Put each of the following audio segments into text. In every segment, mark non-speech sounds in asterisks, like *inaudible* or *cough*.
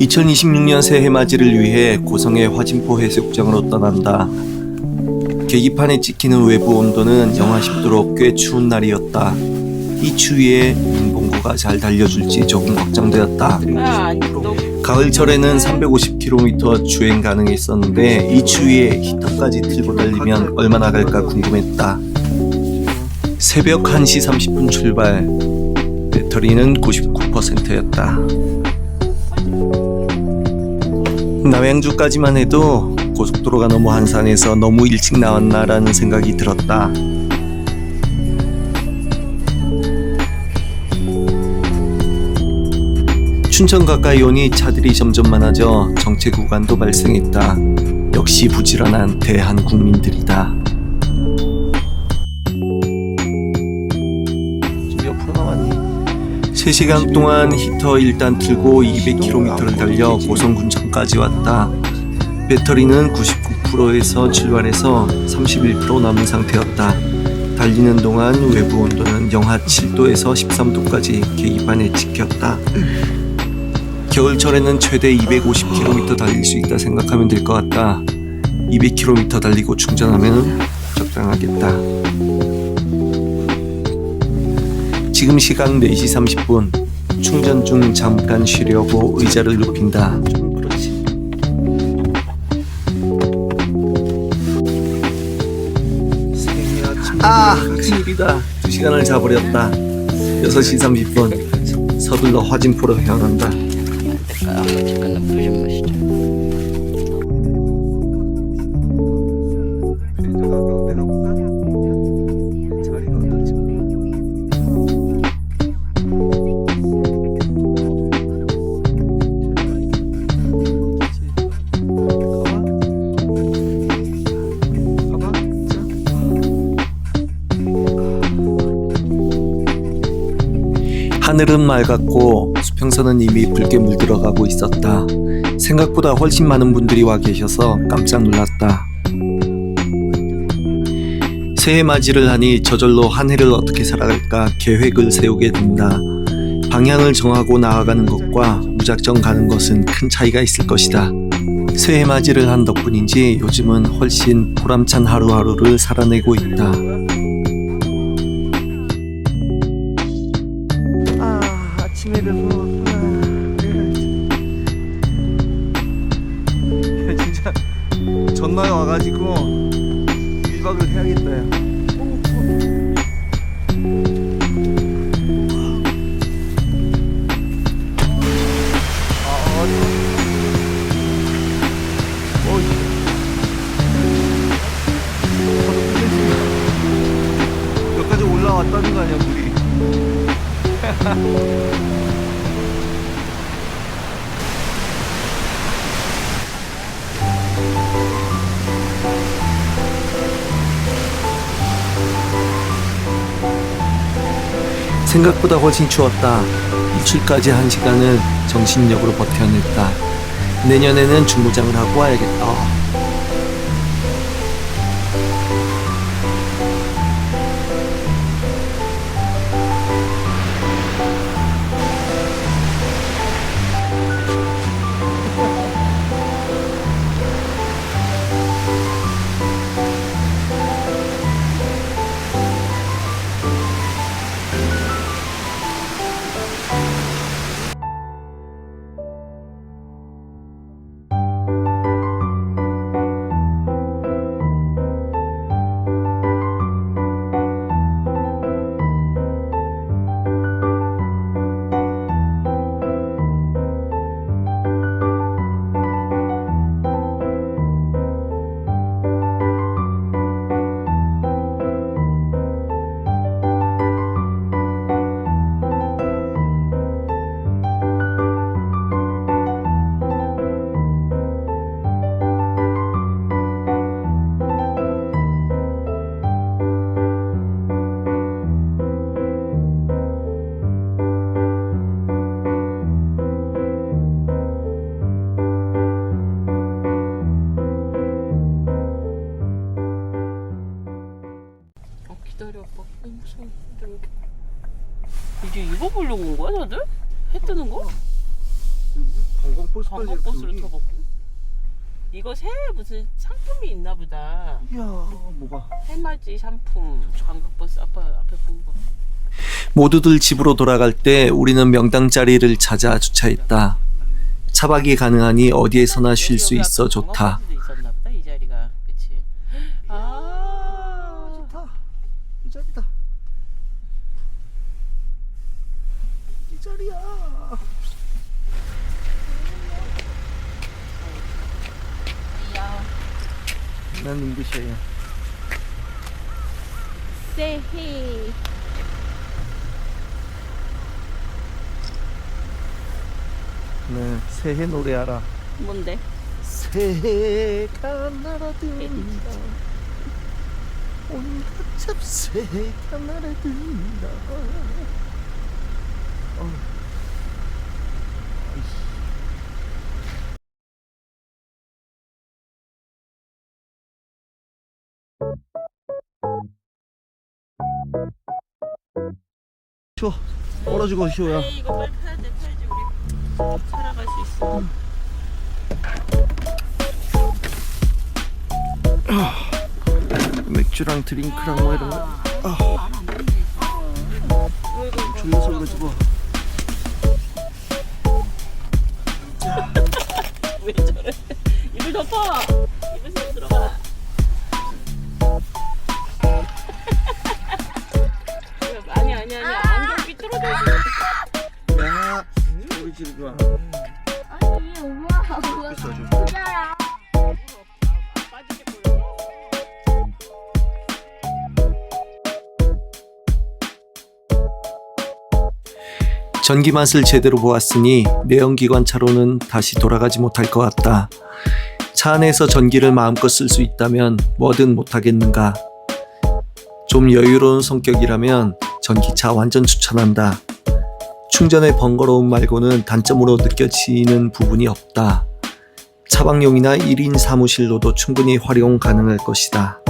2026년 새해 맞이를 위해 고성의 화진포 해수욕장으로 떠난다. 계기판에 찍히는 외부 온도는 영하 10도로 꽤 추운 날이었다. 이 추위에 인봉구가 잘 달려줄지 조금 걱정되었다. 가을철에는 350km 주행 가능했었는데 이 추위에 히터까지 틀고 달리면 얼마나 갈까 궁금했다. 새벽 1시 30분 출발. 배터리는 99%였다. 남양주까지만 해도 고속도로가 너무 한산해서 너무 일찍 나왔나라는 생각이 들었다. 춘천 가까이 오니 차들이 점점 많아져 정체 구간도 발생했다. 역시 부지런한 대한 국민들이다. 3시간 동안 히터 일단 틀고 200km를 달려 고성 군청까지 왔다. 배터리는 99%에서 출발해서 31% 남은 상태였다. 달리는 동안 외부 온도는 영하 7도에서 13도까지 계기판에 찍혔다. 겨울철에는 최대 250km 달릴 수 있다 생각하면 될 것 같다. 200km 달리고 충전하면 적당하겠다. 지금 시각 4시 30분. 충전 중 잠깐 쉬려고 의자를 눕힌다. 좀 그렇지. 아, 큰일이다. 2시간을 자버렸다. 6시 30분. 서둘러 화진포로 향한다. 잠깐 수평선은 이미 붉게 물들어가고 있었다. 생각보다 훨씬 많은 분들이 와 계셔서 깜짝 놀랐다. 새해 맞이를 하니 저절로 한 해를 어떻게 살아갈까 계획을 세우게 된다. 방향을 정하고 나아가는 것과 무작정 가는 것은 큰 차이가 있을 것이다. 새해 맞이를 한 덕분인지 요즘은 훨씬 보람찬 하루하루를 살아내고 있다. 아 아침에 일 여기까지 올라왔다는 거 아니야 물이 *laughs* 생각보다 훨씬 추웠다. 일출까지 한 시간은 정신력으로 버텨냈다. 내년에는 중무장을 하고 와야겠다. 관광버스까지 관광 버스를 이렇게 타봤고 이거 새 무슨 상품이 있나 보다 이야 뭐가 해맞이 상품 관광 버스 아빠 앞에 보고 봐 모두들 집으로 돌아갈 때 우리는 명당 자리를 찾아 주차했다. 차박이 가능하니 어디에서나 쉴수 여기 있어 좋다. 관광버스도 있었나 보다 이 자리가 그치 아 좋다. 이 자리다. 이 자리야. 야. 난 인도시아야. 세히 네, 새해 노래하라. 뭔데? 새해가 날아든다. 온갖 잡새가 날아든다. 어. 쉬워. 얼어지고 쉬워야. 에이, 이거 빨리 타야 돼 타야지 우리 살아갈 수 있어 맥주랑 드링크랑 뭐 이런 거. 아. 졸려서 그러지 뭐. 왜 저래 *laughs* 입을 덮어 입을 속 들어가 아니 아니 아니 안경 삐뚤어져 있어 야, 집이 좋아. 아니 엄마 뭐야. 부자야 보여 전기 맛을 제대로 보았으니 내연기관 차로는 다시 돌아가지 못할 것 같다. 차 안에서 전기를 마음껏 쓸 수 있다면 뭐든 못하겠는가. 좀 여유로운 성격이라면 전기차 완전 추천한다. 충전의 번거로움 말고는 단점으로 느껴지는 부분이 없다. 차박용이나 1인 사무실로도 충분히 활용 가능할 것이다.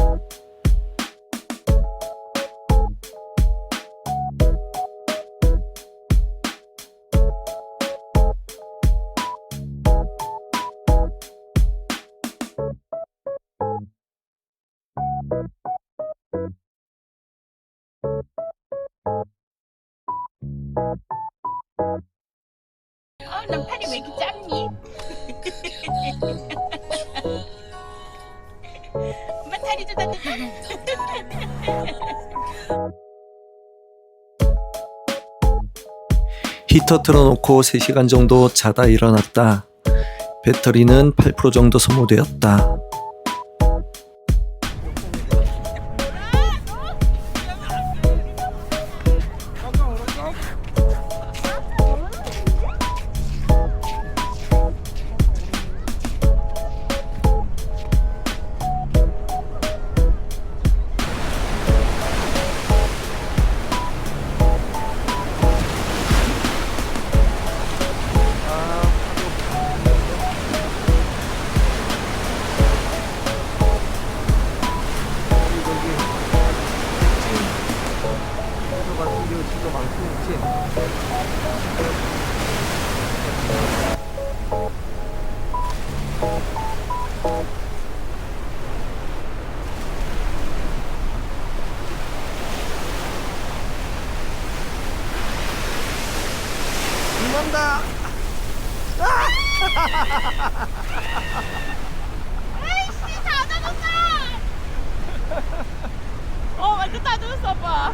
어난 팔이 왜 이렇게 짧니? *laughs* 엄마 다리 좀 닦을까? 히터 틀어놓고 3시간 정도 자다 일어났다. 배터리는 8% 정도 소모되었다. 이만다. 어 완전 다 젖었어 아빠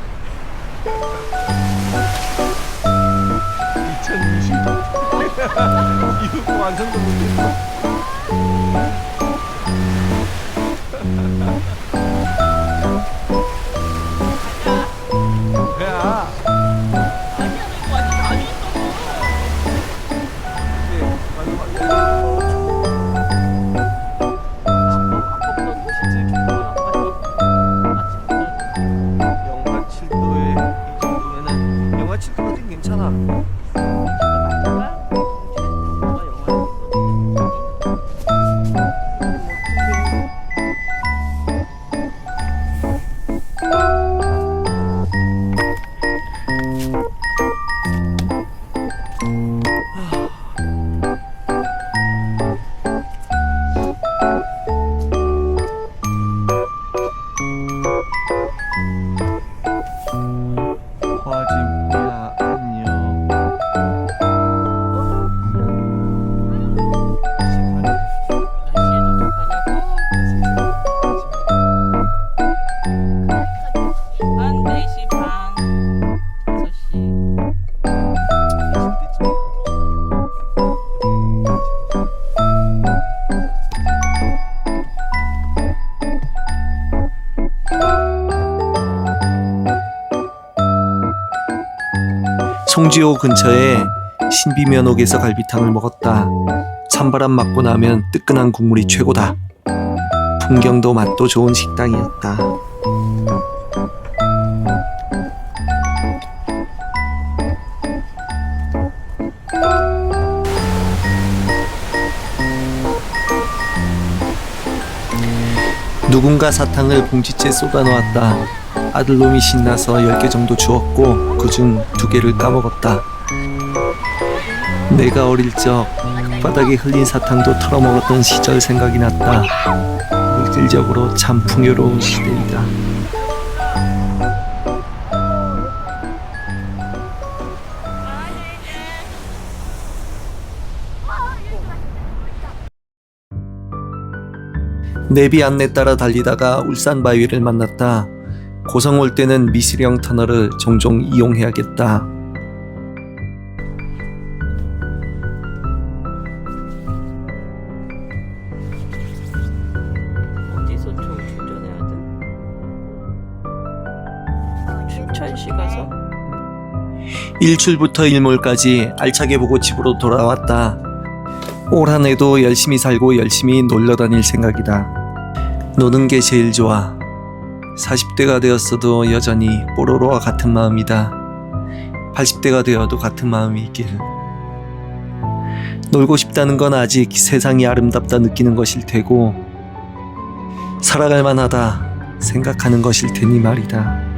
2020. *laughs* 이거 완성도 못했어. 괜찮아. 송지호 근처에 신비면옥에서 갈비탕을 먹었다. 찬바람 맞고 나면 뜨끈한 국물이 최고다. 풍경도 맛도 좋은 식당이었다. 누군가 사탕을 봉지째 쏟아놓았다. 아들놈이 신나서 10개 정도 주었고 그중 두 개를 까먹었다. 내가 어릴 적 바닥에 흘린 사탕도 털어먹었던 시절 생각이 났다. 물질적으로 참 풍요로운 시대이다. 내비 안내 따라 달리다가 울산 바위를 만났다. 고성 올 때는 미시령 터널을 종종 이용해야겠다. 어디서 좀 충전해야 돼? 춘천시 가서? 일출부터 일몰까지 알차게 보고 집으로 돌아왔다. 올 한 해도 열심히 살고 열심히 놀러 다닐 생각이다. 노는 게 제일 좋아. 40대가 되었어도 여전히 뽀로로와 같은 마음이다. 80대가 되어도 같은 마음이길. 놀고 싶다는 건 아직 세상이 아름답다 느끼는 것일 테고, 살아갈 만하다 생각하는 것일 테니 말이다.